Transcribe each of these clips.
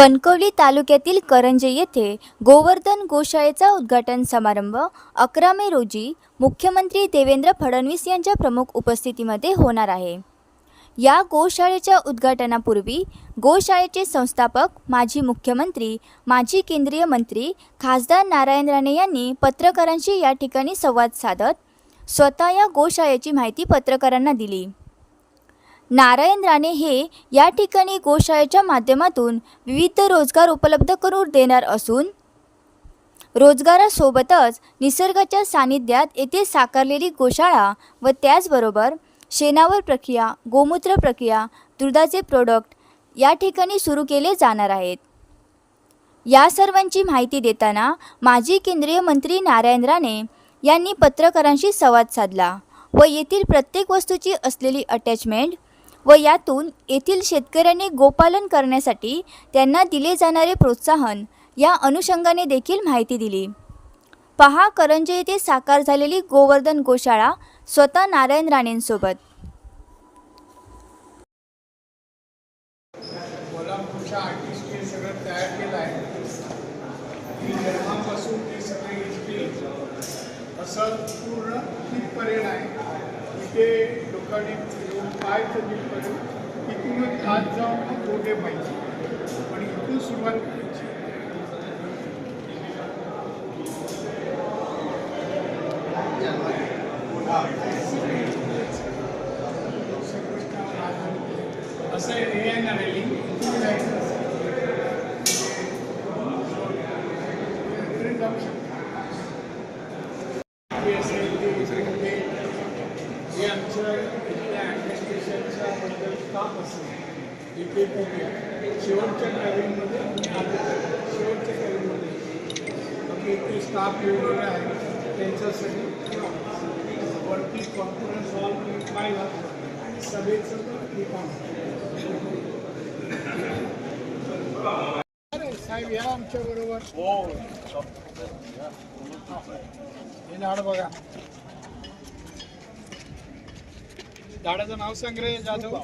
कणकवली तालुक्यातील करंजे येथे गोवर्धन गोशाळेचा उद्घाटन समारंभ अकरा मे रोजी मुख्यमंत्री देवेंद्र फडणवीस यांच्या प्रमुख उपस्थितीमध्ये होणार आहे. या गोशाळेच्या उद्घाटनापूर्वी गोशाळेचे संस्थापक माजी मुख्यमंत्री माजी केंद्रीय मंत्री खासदार नारायण राणे यांनी पत्रकारांशी या ठिकाणी संवाद साधत स्वतः या गोशाळेची माहिती पत्रकारांना दिली. नारायण राणे हे या ठिकाणी गोशाळेच्या माध्यमातून विविध रोजगार उपलब्ध करून देणार असून रोजगारासोबतच निसर्गाच्या सानिध्यात येथे साकारलेली गोशाळा व त्याचबरोबर शेणावर प्रक्रिया गोमूत्र प्रक्रिया दुधाचे प्रोडक्ट या ठिकाणी सुरू केले जाणार आहेत. या सर्वांची माहिती देताना माजी केंद्रीय मंत्री नारायण राणे यांनी पत्रकारांशी संवाद साधला व येथील प्रत्येक वस्तूची असलेली अटॅचमेंट व यातून येथील शेतकऱ्यांनी गोपालन करण्यासाठी त्यांना दिले जाणारे प्रोत्साहन या अनुषंगाने देखील माहिती दिली. पहा करंजे येथे साकार झालेली गोवर्धन गोशाळा स्वतः नारायण राणेंसोबत. असं पूर्ण तिथपर्यंत आहे. इथे ठिकाणी येऊन काय पाहायचं करून इथूनच आज जाऊन गोटे पाहिजे आणि इथून सुरुवात करायची असं हे आहे ना रेलिंग इथून जायचं असं. इकडे जाऊ शकतो. हे असेल, ते असेल, ते हे आमचं इथल्या ॲडमिनिस्ट्रेशनच्या बद्दल काम असेल इथे बघूया शेवटच्या कॅबिनमध्ये शेवटच्या कॅबिनमध्ये बाकी ते स्टाफ वेगवेगळे आहे त्यांच्यासाठी वरती कॉन्फरन्स हॉल पाहिला. सभेचं अरे साहेब या आमच्या बरोबर. हो हे झाड बघा. झाडाचं नाव सांग रे जाधव.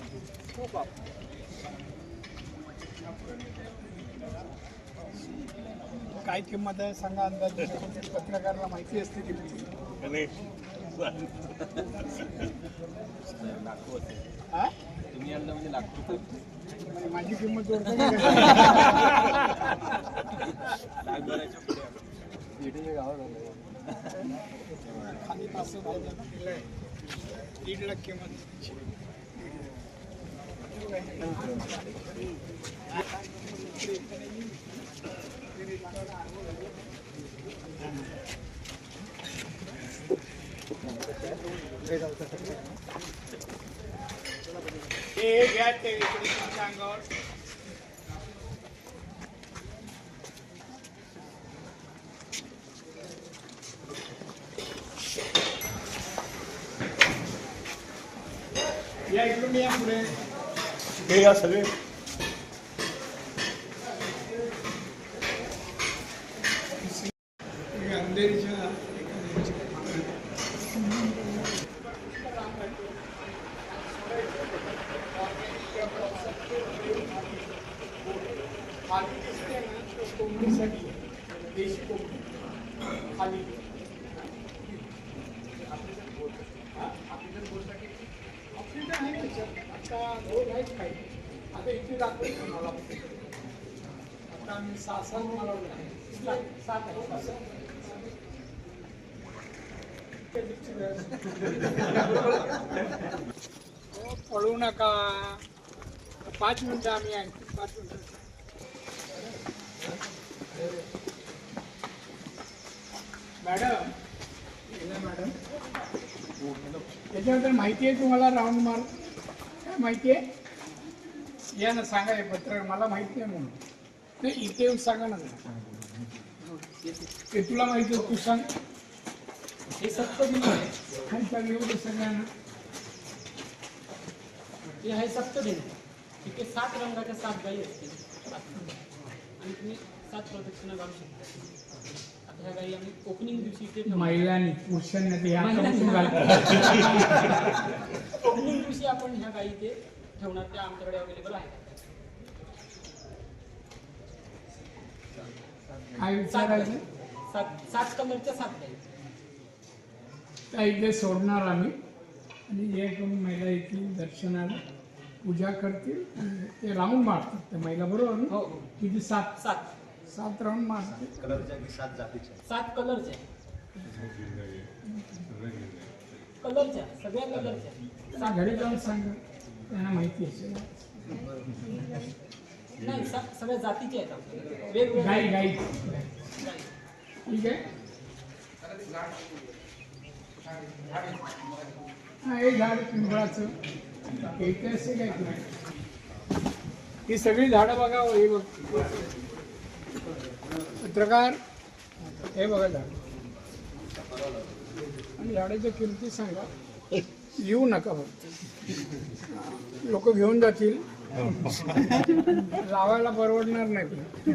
काय किंमत आहे सांगा अंदाज. पत्रकाराला माहिती असते हा? आणलं म्हणजे म्हणजे माझी किंमत खाली पाहिजे दीड लाख किंमत. हे घ्या ते इकडे तुमच्या अंगावर या इकडून या पुढे. हे या सगळे हे अंधेरीच्या खाली दिसते ना तो कोंबडीसाठी आहे. देशी कोंबडी खाली हा? ऑक्सिजन आहे त्याच्यात आता दोन आहेत काही आता इथे दाखवायचं मला आता आम्ही सहा सात आहे सात आहे पळू नका. पाच मिनिटं आम्ही आहे. पाच मिनिटं. मॅडम. मॅडम. त्याच्याबद्दल माहिती आहे तुम्हाला राऊंड मार? काय माहिती आहे? या ना सांगा हे पत्र मला माहिती आहे म्हणून. ते इथे येऊन सांगा ना. ते तुला माहिती आहे तू सांग. हे सप्तदिन आहे. खाली चालू एवढं सगळ्यांना. हे आहे सप्तदिन तिथे सात रंगाच्या सात गायी असतील. आणि तुम्ही सात प्रदक्षिणा घालू शकता. आता ह्या गायी आम्ही ओपनिंग दिवशी इथे ठेवू महिलांनी पुरुषांना ते ओपनिंग दिवशी आपण ह्या गायी इथे ठेवणार त्या आमच्याकडे अवेलेबल आहेत. काय सात गाई. विचारायचं सात सात कलरच्या सात गाई. त्या इथे सोडणार आम्ही. आणि एक महिला येतील दर्शनाला पूजा करतील आणि ते राऊंड मारतात. त्या महिला बरोबर ना? हो. हो किती? सात. सात. सात राऊंड मारतात कलरच्या की सात जातीच्या? सात कलरच्या. कलरच्या सगळ्या कलरच्या. घरी जाऊन सांगा. त्यांना माहिती असेल नाही सगळ्या आहेत आपल्या वेगवेगळ्या गाई गाई. गाई. ठीक आहे? हा झाड पिंपळाचं. ऐतिहासिक आहे की ही सगळी झाडं बघा हो, बघ. पत्रकार हे बघा झाड. झाडाच्या किमती सांगा. येऊ नका हो. फक्त लोक घेऊन जातील. लावायला परवडणार नाही. पण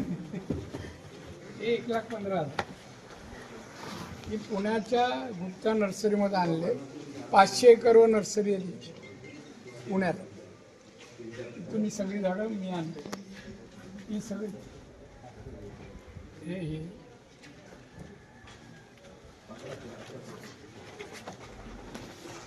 एक लाख पंधरा हजार. पुण्याच्या गुप्ता नर्सरीमध्ये आणले. पाचशे एकर नर्सरी आहे पुण्यात. तुम्ही ही सगळी झाडं मी आणले. ही सगळी. हे हे.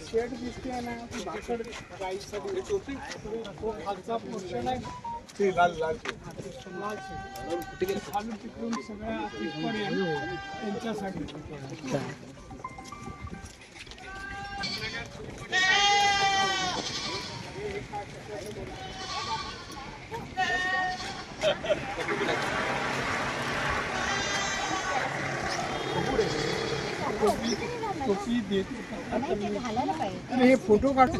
शेड दिसते ना भाकड गाईसाठी तो खालचा पोर्शन आहे ते लाल लाल लाल शेड खालून तिकडून सगळ्या इथपर्यंत त्यांच्यासाठी हे फोटो काढ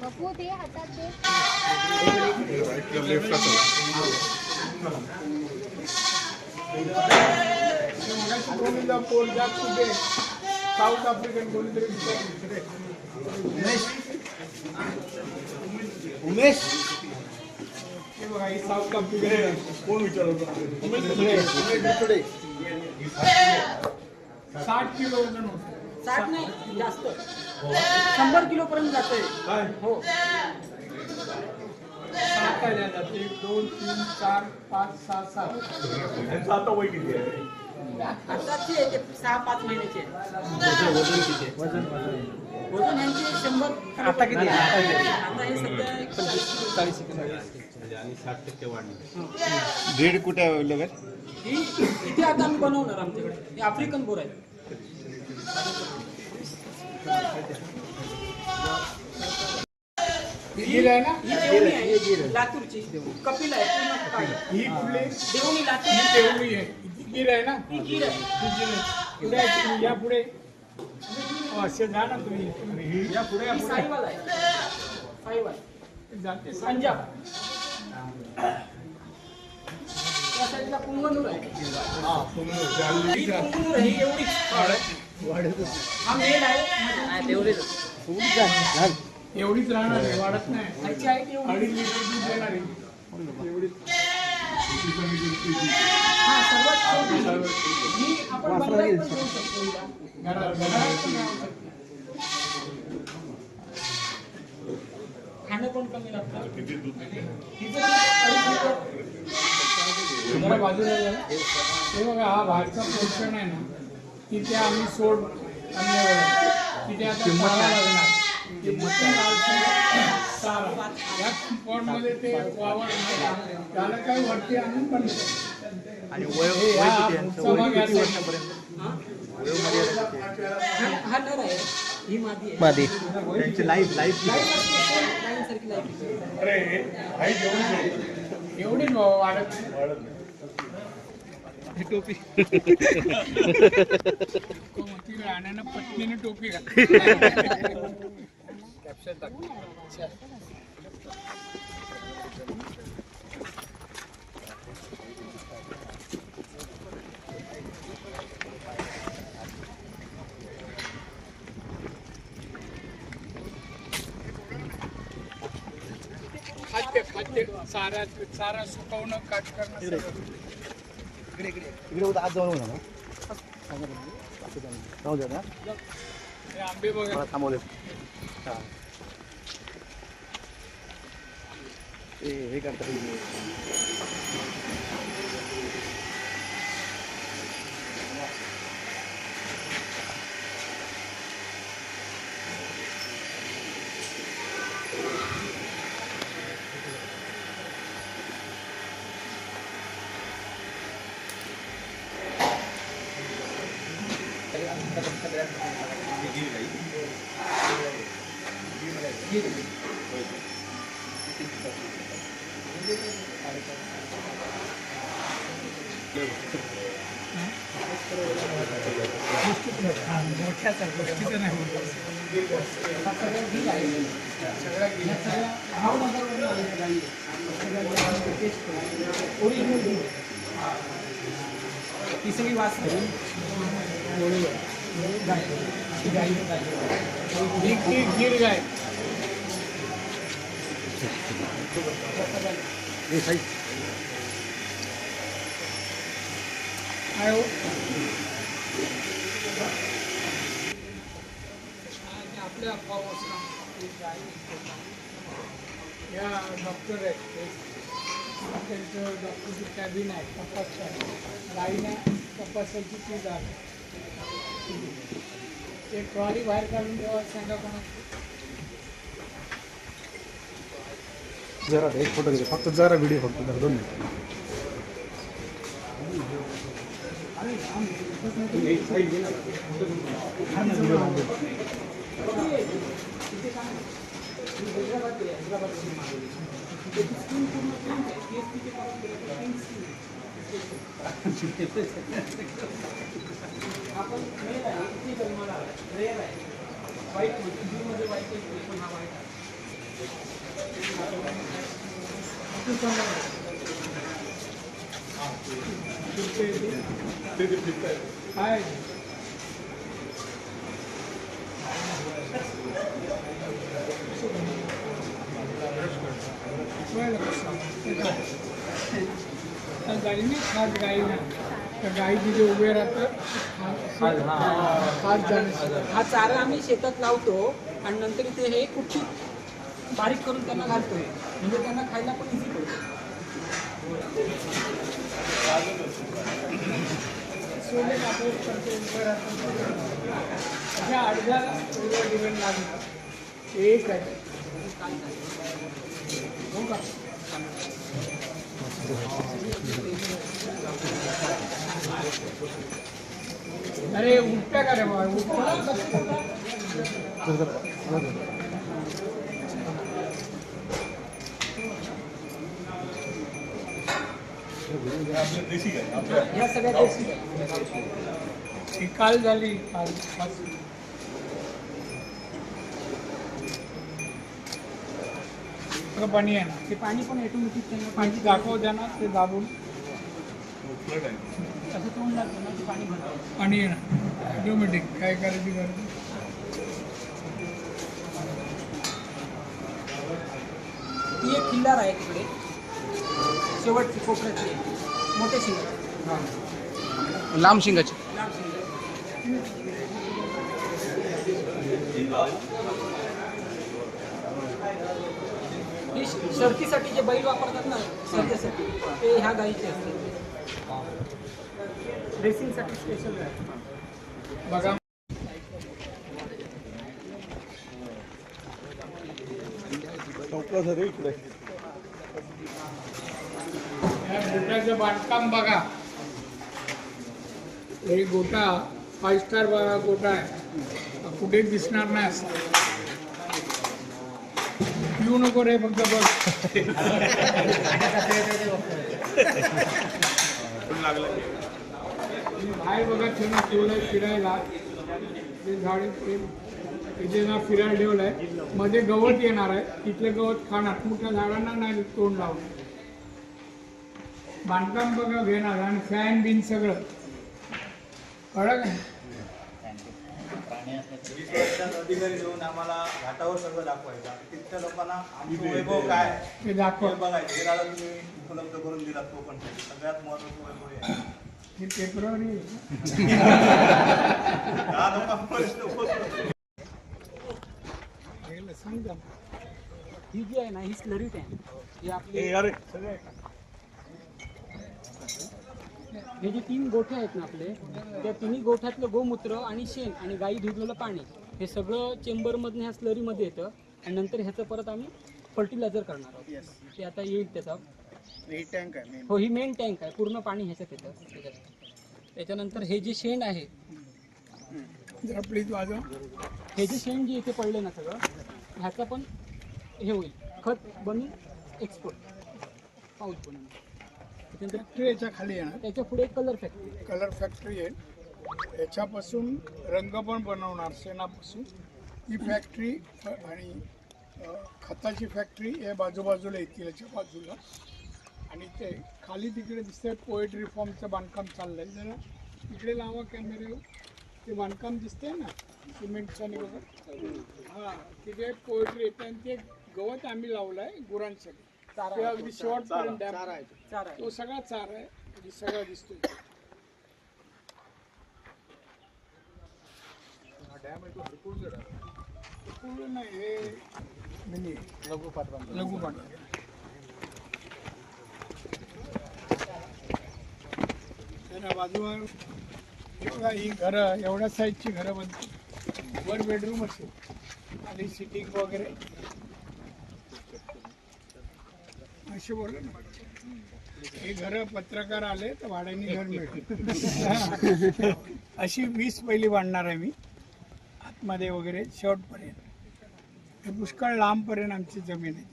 बघू ते हातात ते मगाशी कोणीला पोल जात कुठे साऊथ आफ्रिकन कोणीतरी विचारलं. उमेश हे बघा ही साऊथ आफ्रिकन कोण विचारत उमेश साठ किलो वजन होतं. साठ नाही जास्त. शंभर किलो पर्यंत जातोय. काय? हो. सात जाते? एक दोन तीन चार पाच सहा सात. त्यांचं आता वय किती आहे? आताचे आहे ते सहा पाच महिन्याचे. आहेत. वजन. यांचे शंभर. आता किती आता हे सध्या एक चाळीस ब्रीड कुठे अवेलेबल आहे? ही इथे आता आम्ही बनवणार आमच्याकडे. हे आफ्रिकन बोर आहे. गिर आहे ना? ही देवणी आहे. लातूरची. कपिल आहे पूर्ण. ही कुठली? देवणी लातूर. ही आहे. ही गिर आहे ना? ही गिर आहे. गिर आहे. पुढे आहे तुम्ही या पुढे? असे जा ना तुम्ही. या पुढे या पुढे. साईवाल आहे. साईवाल. आहे जाते. पंजाब त्या साईडला पुंगनूर आहे. ही पुंगनूर आहे ही आहे एवढीच राहणार आहे वाढत नाही अडीच लिटर दूध देणार आहे एवढीच खाणं पण कमी लागतं दूध बाजूला हे बघा हा बाहेरचा पोषण आहे ना तिथे आम्ही सोड तिथे आता चारा लागणार किंमत चारा या पॉटमध्ये ते वावर नाही. त्याला काही आणून पण आणि हे या पुढचा भाग याचा आहे. हा- हा नर आहे. ही मादी आहे. मादी. त्यांची लाईफ लाईफ लाईन सारखी लाईन एवढी न वाढत टोपी कोणती पत्नीने टोपी. घातली खाद्य खाद्य सारा सारा सुकवणं काट करणं सगळं. इकडे होता आज जाऊन ना जाऊ द्या ना हे आंबे बघा मला थांबवले हा हे हे सगळी वास गी- गिर गाय. आहे. आपल्या या डॉक्टर आहेत. त्यांचं डॉक्टरची कॅबिन आहे. तपास आहे. गाईने तपासायची ती जागा. ते ट्रॉली बाहेर काढून ठेवा सांगा कोणा जरा एक फोटो घे फक्त जरा व्हिडिओ फक्त जरा दोन मिनिट. आपण मेल आहे इथे जन्माला रेअर आहे वाईट म्हणजे ब्लूमध्ये वाईट आहे पण हा वाईट आहे काय त्या गाईने खास गाई नाही. त्या गाई तिथे उभे राहतात खास हा. चारा आम्ही शेतात लावतो आणि नंतर इथे हे कुठची बारीक करून त्यांना घालतोय. म्हणजे त्यांना खायला पण इझी पडतो सोले कापूस करतो उभे राहतात अशा अर्ध्या डिपेंड लागलं एक आहे. हो का? अरे उठत्या का रे ह्या सगळ्या देशी. ही काल झाली काल पाणी आहे ना? ते पाणी पण ऑटोमॅटिक त्यांना पाणी दाखव द्या ना ते दाबून. पाणी भरतं पाणी आहे ना ऑटोमॅटिक काय करायची गरज. ती एक खिल्लार आहे तिकडे. शेवटची कोपऱ्यातली मोठे शिंग. लांब शिंगाची. लांब शिंग. ही शर्तीसाठी जे बैल वापरतात ना शर्यतीसाठी ते ह्या गाईचे असतात. स्पेशल बघा. गोट्याचं बांधकाम बघा. हे गोटा फाईव्ह स्टार बघा गोटा आहे. कुठे दिसणार नाही पिऊ नको रे फक्त बघ. बाहेर बघा ठेवून ठेवलंय फिरायला. ते झाडे ते ना फिरायला ठेवलं आहे मध्ये गवत येणार आहे. तिथलं गवत खाणार. मोठ्या झाडांना नाही तोंड लावणार बांधकाम बघा घेणार आणि फॅन बिन सगळं. कळलं? का वीस वर्षात अधिकारी येऊन आम्हाला घाटावर सगळं दाखवायचं. तिथल्या लोकांना आमचं वैभव काय? आहे ते हे दाखव बघायचं हे दादा तुम्ही उपलब्ध करून दिलात कोकण सगळ्यात महत्वाचं वैभव हे आहे. हे. दहा लोकांपर्यंत पोहोचलो. हे सांगा ही जी आहे ना ही स्लरी टँक ही आपली हे जे तीन गोठे आहेत ना आपले त्या तिन्ही गोठ्यातलं गोमूत्र आणि शेण आणि गाई धुतलेलं पाणी हे सगळं चेंबरमधनं ह्या स्लरीमध्ये येतं. आणि नंतर ह्याचं परत आम्ही फर्टिलायझर करणार आहोत. ते आता येईल त्याचा. हो ही मेन टँक आहे. पूर्ण पाणी ह्याच्यात येतं. त्याच्यात त्याच्यानंतर हे जे शेण आहे जरा प्लीज वाजवा. हे जे शेण जे इथे पडले ना सगळं ह्याचं पण हे होईल. खत बनून एक्सपोर्ट पाऊस बनून. फॅक्टरी याच्या खाली येणार. त्याच्या पुढे कलर फॅक्टरी. कलर फॅक्टरी आहे. याच्यापासून रंग पण बनवणार शेणापासून ही फॅक्टरी आणि खताची फॅक्टरी या बाजूबाजूला येतील याच्या बाजूला. आणि ते खाली तिकडे दिसतंय पोएट्री फॉर्मचं बांधकाम चाललंय. जरा इकडे लावा कॅमेरे. ते बांधकाम दिसतंय ना सिमेंटचं आणि वगैरे. हां तिथे पोएट्री येते आणि ते गवत आम्ही लावलं आहे गुरांसाठी अगदी शेवटपर्यंत चार आहे. तो सगळा चार आहे म्हणजे सगळा दिसतोय. पूर्ण नाही हे मिनी लघु पाटबंधारे. हे बघा ही घरं एवढ्या साईजची घरं बनते वर बेडरूम असेल. आणि सिटिंग वगैरे. असे बोललं ना हे घर पत्रकार आले तर भाड्याने घर मिळेल अशी वीस पहिली बांधणार आहे मी आतमध्ये वगैरे शेवटपर्यंत. हे पुष्कळ लांबपर्यंत आमची जमीन आहे.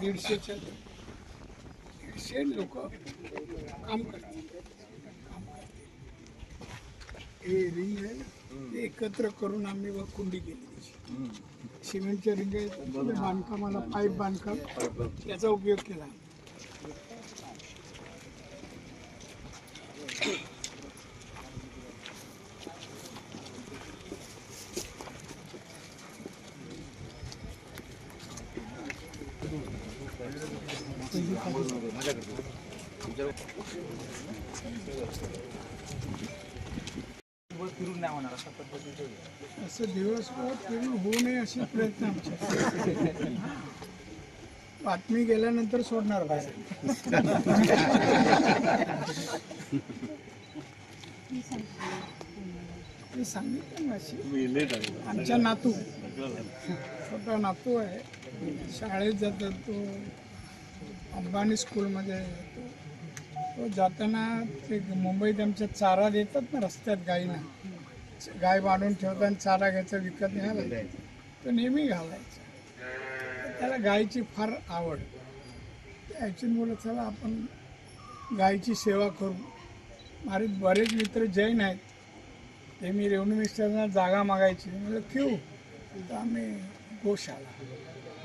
दीडशेच्या दीडशे लोक काम करतात. हे रिंग आहे ते एकत्र करून आम्ही व कुंडी केली. सिमेंटच्या रिंग बांधकामाला पाईप बांधकाम त्याचा उपयोग केला. फिरून नाही होणार अशा पद्धतीचं असं दिवसभर फिरून होऊ नये असे प्रयत्न आमचे. बातमी गेल्यानंतर सोडणार बाहेर. ते सांगितलं ना अशी. आमच्या नातू. छोटा नातू आहे. शाळेत जातात तो अंबानी स्कूलमध्ये तो जाताना ते मुंबईत आमच्या चारा देतात ना रस्त्यात गाईना. गाय बांधून ठेवताना चारा घ्यायचा विकत न्यायला तो नेहमी घालायचा. त्याला गायची फार आवड. ॲक्च्युली बोलत चला आपण गायची सेवा करू. माझे बरेच मित्र जैन आहेत. ते मी रेव्हन्यू मिनिस्टरना जागा मागायची. म्हणजे क्यू? तर आम्ही गोशाला.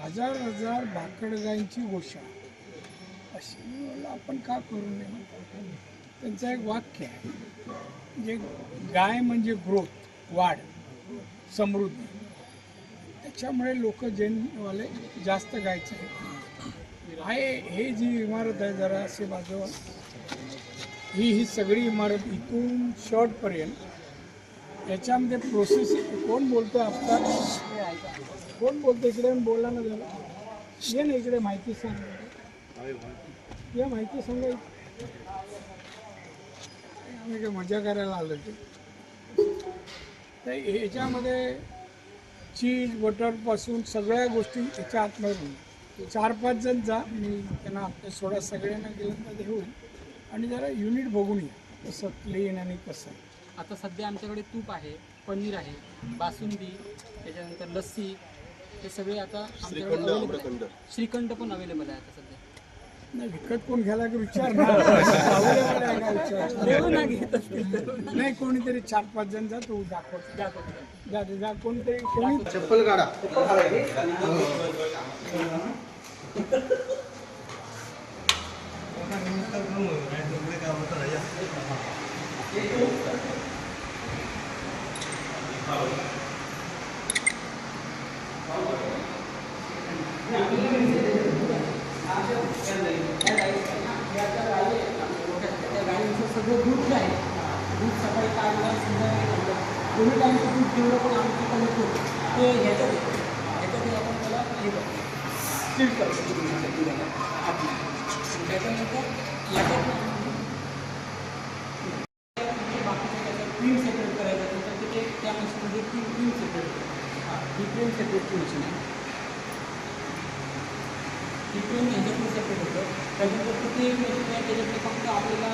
हजार हजार भाकड गायींची गोशाळा. अशी मी म्हणलं आपण का करू नये त्यांचं एक वाक्य आहे. म्हणजे गाय म्हणजे ग्रोथ वाढ समृद्धी. त्याच्यामुळे लोक जैनवाले जास्त गायचे. आहे हे जी इमारत आहे जरा असे बाजूवर ही ही सगळी इमारत इथून शॉर्टपर्यंत याच्यामध्ये प्रोसेस कोण बोलतो आपला? कोण बोलतो इकडे येऊन बोला ना जरा. ये ना इकडे माहिती सांग. या माहिती सांगायची आम्ही काय मजा करायला आलो ते तर याच्यामध्ये चीज बटरपासून सगळ्या गोष्टी याच्या आतमध्ये होईल चार पाच जण जा मी त्यांना आपल्या सोडा सगळ्यांना गेलं तर हे होईल आणि जरा युनिट बघून या कसं क्लीन आणि कसं. आता सध्या आमच्याकडे तूप आहे पनीर आहे बासुंदी त्याच्यानंतर लस्सी हे सगळे आता आमच्याकडे. श्रीखंड पण अवेलेबल आहे आता सध्या. नाही विकत कोण घ्यायला की विचार ना. Available आहे का विचार? अच्छा देव ना घेत असतील. तर. नाही कोणीतरी चार पाच जण जा तू दाखवतो जा जा- जा कोणतरी कोणी? चप्पल काढा त्या गाडीचं सगळं दूध जे आहे. दूध सकाळी काढलं संध्याकाळी काढलं दोन्ही टाईमचं दूध जेवढं पण आमचं कमी होतं ते ह्याच्यात येतं ह्याच्यात आपण त्याला हे करतो स्टील करतो दुधाला दुधाला आतमध्ये. त्याच्यानंतर याच्यात बाकीचं त्याच्यात क्रीम सेपरेट करायचं असेल तर तिथे त्या मशीनमध्ये ती क्रीम सेपरेट हां ही क्रीम सेपरेटची मशीन आहे. ही क्रीम ह्याच्यातून सेपरेट होतं. त्याच्यानंतर तिथे मशीन आहे त्याच्यातले फक्त आपल्याला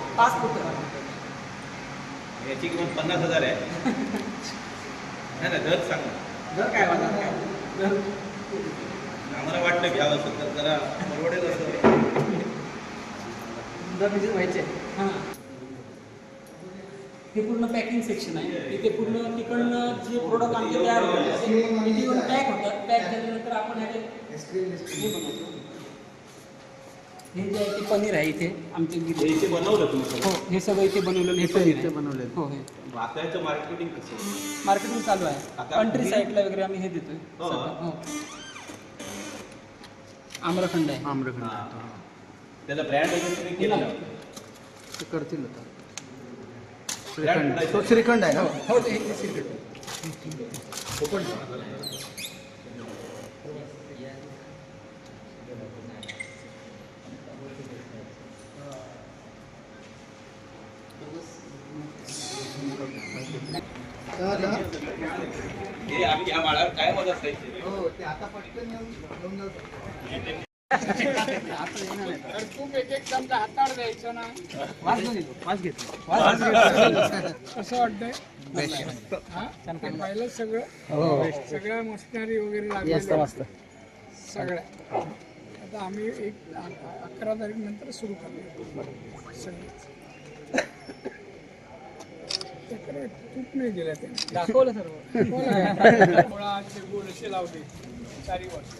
पाच फुटं याची किंमत पन्नास हजार आहे. नाही ना दर सांग. जर काय वाटत? काय आम्हाला वाटलं घ्यावं असं तर जरा परवडेल असं. व्हायचे. हां. हे पूर्ण पॅकिंग सेक्शन आहे. इथे पूर्ण तिकडनं जे प्रोडक्ट आमचे तयार होतात पॅक होतात पॅक झाल्यानंतर आपण हे बनवतो. हे जे आहे ते पनीर आहे इथे आमचे इथे. बनवलं तुम्ही हो हे सगळं इथे बनवलेलं हे पनीर आहे बनवलेलं. हो हे. आता याचं मार्केटिंग कसं मार्केटिंग चालू आहे. आता कंट्री मी- साईडला वगैरे आम्ही हे देतोय. हो. हो. आम्रखंड आहे. आम्रखंड. हां. त्याचा ब्रँड वगैरे तुम्ही हे केला नाही. ते करतील आता. श्रीखंड. तो श्रीखंड आहे ना? हो ते हे secret. हे आम्ही या माळावर काय असायची हो ते आता पटकन येऊन घेऊन जाऊ तर तूप एक एक चमचा हातावर द्यायचं ना. वास बघितलं. पाच घेतो. कसं वाटतंय? हा? ते पाहिलं सगळं. सगळ्या मशिनरी वगैरे लागलेल्या सगळ्या. आता आम्ही एक अकरा तारीख नंतर सुरू करणार. सगळं. त्याकडे तूप नाही दिलं त्यांनी. दाखवलं सर्व. मुळाचे गोल असे लावले चारी वर्ष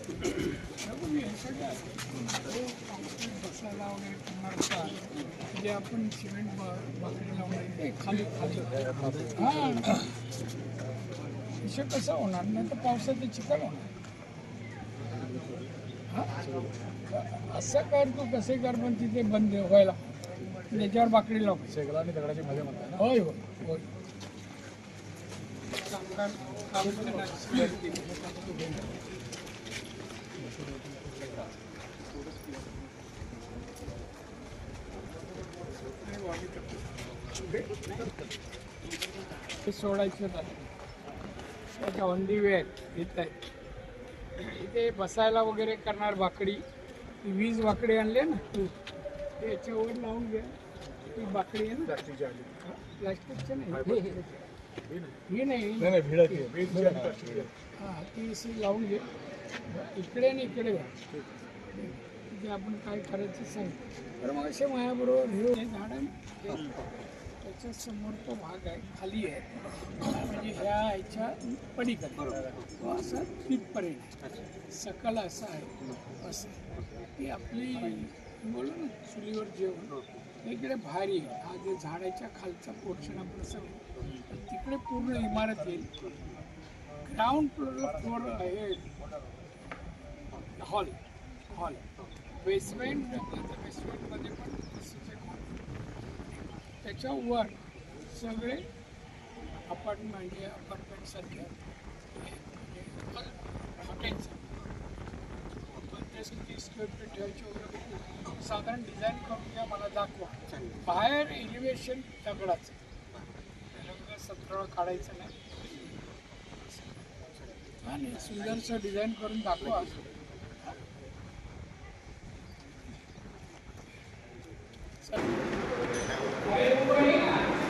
बघून सगळं concrete बसायला वगैरे करणार होता जे आपण सिमेंट लावणार ते खाली खाली हा विषय कसा होणार? नाही तर पावसाचं चिखल होणार. हा? असं कर तू कसे कर पण तिथे बंद व्हायला. त्याच्यावर बाकडी लाव. शेगला आणि दगडाची मध्ये म्हणतात होय होय होय. हे सोडायचं त्याच्या ऑन वे आहेत येत आहेत इथे बसायला वगैरे करणार बाकडी. ती वीज बाकडी आणली ना? ते याच्यावर लावून घ्या. ती बाकडी आहे ना. प्लास्टिकच्या नाही. हे- हे. ही नाही. हा ती अशी लावून घे इकडे आणि इकडे घ्या. तिथे आपण काय करायचं सांग. तर मग असे माझ्याबरोबर हे हे झाड आहे ना, त्याच्यासमोर तो भाग आहे खाली आहे. म्हणजे ह्या ह्याच्या पलीकडे. तो असा तिथपर्यंत. आहे. सकल असा आहे. असं. ती आपली बोलू ना चुलीवर जेवण इकडे भारी आहे. हा जे झाडाच्या खालचा पोर्शन आपण सगळं तिकडे पूर्ण इमारत येईल ग्राउंड फ्लोअरला फ्लोअर आहे हॉल हॉल बेसमेंट बेसमेंटमध्ये पण त्याच्यावर सगळे अपार्टमेंट म्हणजे अपार्टमेंट सारखे हॉटेल्स पंचवीस तीस स्क्वेअर फीट ठेवायचे वगैरे साधारण डिझाईन करून घ्या मला दाखवा. बाहेर एलिव्हेशन दगडाचं त्याला सतरा काढायचं नाही. आणि सुंदरचं डिझाईन करून दाखवा. Thank you ना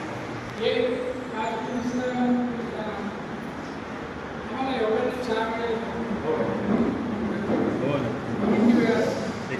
एक